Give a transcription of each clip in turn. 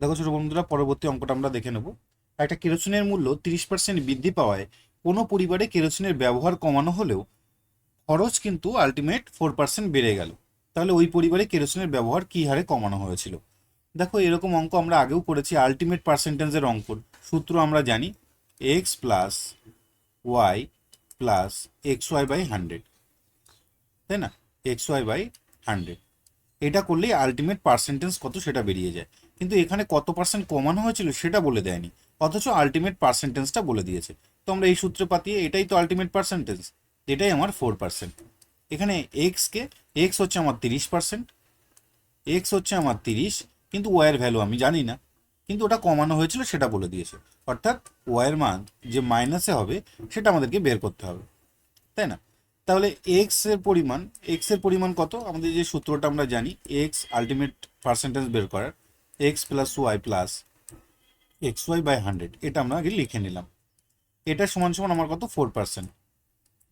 দেখো ছোট বন্ধুরা, পরবর্তী অঙ্কটা আমরা দেখে নেব। একটা কেরোসিনের মূল্য তিরিশ পার্সেন্ট বৃদ্ধি পাওয়ায় কোনো পরিবারে কেরোসিনের ব্যবহার কমানো হলেও খরচ কিন্তু আলটিমেট ফোর পার্সেন্ট বেড়ে গেল। তাহলে ওই পরিবারে কেরোসিনের ব্যবহার কী হারে কমানো হয়েছিল? দেখো এরকম অঙ্ক আমরা আগেও করেছি আলটিমেট পার্সেন্টেজের অঙ্ক। সূত্র আমরা জানি x plus y plus x y by hundred তাই না? এক্স ওয়াই বাই হান্ড্রেড এটা করলেই আলটিমেট পার্সেন্টেজ কত সেটা বেরিয়ে যায়। কিন্তু এখানে কত পার্সেন্ট কমানো হয়েছিল সেটা বলে দেয়নি, অথচ আলটিমেট পার্সেন্টেজটা বলে দিয়েছে। তো আমরা এই সূত্রে পাতিয়ে এটাই তো আলটিমেট পার্সেন্টেজ এটাই আমার ফোর পার্সেন্ট এখানে এক্সকে এক্স হচ্ছে আমার তিরিশ পার্সেন্ট এক্স হচ্ছে আমার তিরিশ, কিন্তু ওয়াইয়ের ভ্যালু আমি জানি না, কিন্তু ওটা কমানো হয়েছিল সেটা বলে দিয়েছে। অর্থাৎ ওয়াইয়ের মান যে মাইনাসে হবে, সেটা আমাদেরকে বের করতে হবে। তাই না? তাহলে এক্সের পরিমাণ এক্সের পরিমাণ কত? আমাদের যে সূত্রটা আমরা জানি এক্স আলটিমেট পার্সেন্টেজ বের করার x plus y plus x y by hundred এটা আমরা আগে লিখে নিলাম। এটা সমান সমান আমার কত? ফোর পার্সেন্ট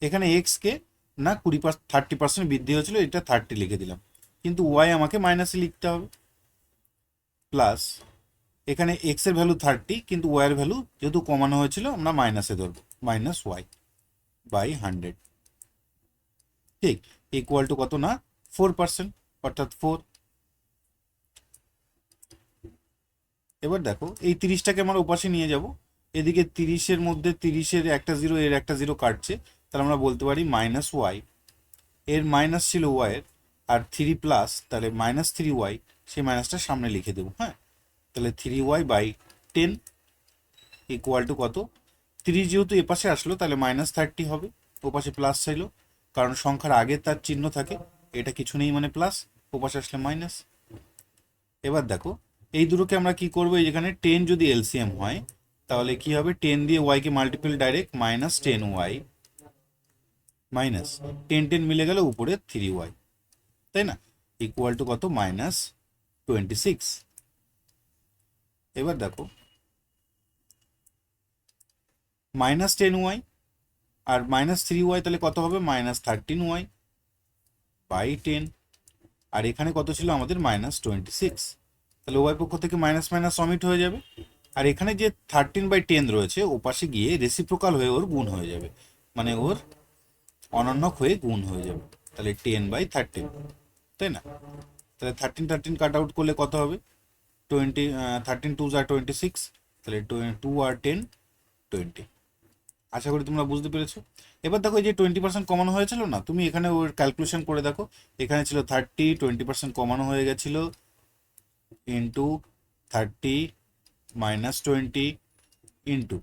এখানে এক্সকে না কুড়ি পার্স থার্টি পার্সেন্ট বৃদ্ধি হয়েছিল, এটা থার্টি লিখে দিলাম। কিন্তু ওয়াই আমাকে মাইনাসে লিখতে হবে। প্লাস এখানে এক্সের ভ্যালু থার্টি কিন্তু ওয়াই এর ভ্যালু যেহেতু কমানো হয়েছিল, আমরা মাইনাসে ধরবো মাইনাস ওয়াই বাই হান্ড্রেড ঠিক ইকুয়াল টু কত না? ফোর পার্সেন্ট অর্থাৎ ফোর এবার দেখো, এই তিরিশটাকে আমরা ওপাশে নিয়ে যাব। এদিকে তিরিশের মধ্যে তিরিশের একটা জিরো এর একটা জিরো কাটছে। তাহলে আমরা বলতে পারি মাইনাস ওয়াই এর মাইনাস ছিল ওয়াইয়ের আর থ্রি প্লাস তাহলে মাইনাস থ্রি ওয়াই সেই মাইনাসটা সামনে লিখে দেবো হ্যাঁ? তাহলে three y by ten equal to কত? তিরিশ যেহেতু এপাশে আসলো, তাহলে মাইনাস থার্টি হবে, ওপাশে প্লাস ছিল কারণ সংখ্যার আগে তার চিহ্ন থাকে। এটা কিছু নেই মানে প্লাস ওপাশে আসলে মাইনাস এবার দেখো, এই দুটোকে আমরা কি করব? এখানে টেন যদি এলসিএম হয়, তাহলে কি হবে? টেন দিয়ে ওয়াইকে multiple direct minus ten y minus ten ten মিলে গেল উপরে থ্রি ওয়াই তাই না? ইকুয়াল টু কত? মাইনাস টোয়েন্টি সিক্স এবার দেখো মাইনাস টেন ওয়াই আর মাইনাস থ্রি ওয়াই তাহলে কত হবে? Minus thirteen y by ten আর এখানে কত ছিল? আমাদের মাইনাস টোয়েন্টি সিক্স তাহলে ওয়াই পক্ষ থেকে মাইনাস মাইনাস সমিট হয়ে যাবে। আর এখানে যে থার্টিন বাই টেন রয়েছে, ও পাশে গিয়ে রেসিপ্রোকাল হয়ে ওর গুণ হয়ে যাবে। মানে ওর অনন্যক হয়ে গুণ হয়ে যাবে। তাহলে টেন বাই থার্টিন তাই না? তাহলে থার্টিন থার্টিন কাট আউট করলে কত হবে? টোয়েন্টি থার্টিন টু আর টোয়েন্টি সিক্স তাহলে টু আর টেন টোয়েন্টি আশা করি তোমরা বুঝতে পেরেছ। এবার দেখো এই যে টোয়েন্টি পার্সেন্ট কমানো হয়েছিল না, তুমি এখানে ওর ক্যালকুলেশন করে দেখো। এখানে ছিল থার্টি টোয়েন্টি পার্সেন্ট কমানো হয়ে গেছিল into thirty minus twenty into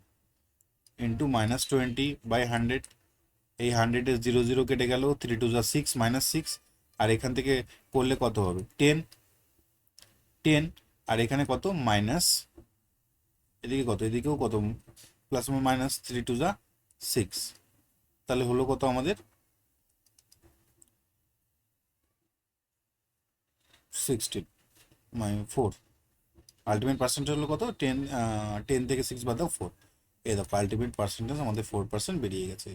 into minus twenty by hundred এই হান্ড্রেডের জিরো জিরো কেটে গেল থ্রি টু যা সিক্স মাইনাস সিক্স আর এখান থেকে করলে কত হবে? টেন টেন আর এখানে কত? মাইনাস এদিকে কত? এদিকেও কত? প্লাস মাইনাস থ্রি টু যা সিক্স তাহলে হলো কত আমাদের? Sixteen my four ultimate percentage হলো কত? টেন টেন থেকে সিক্স বাদ দাও ফোর এই দেখো আলটিমেট পার্সেন্টেজ আমাদের ফোর পার্সেন্ট বেরিয়ে গেছে।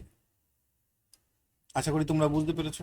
আশা করি তোমরা বুঝতে পেরেছ।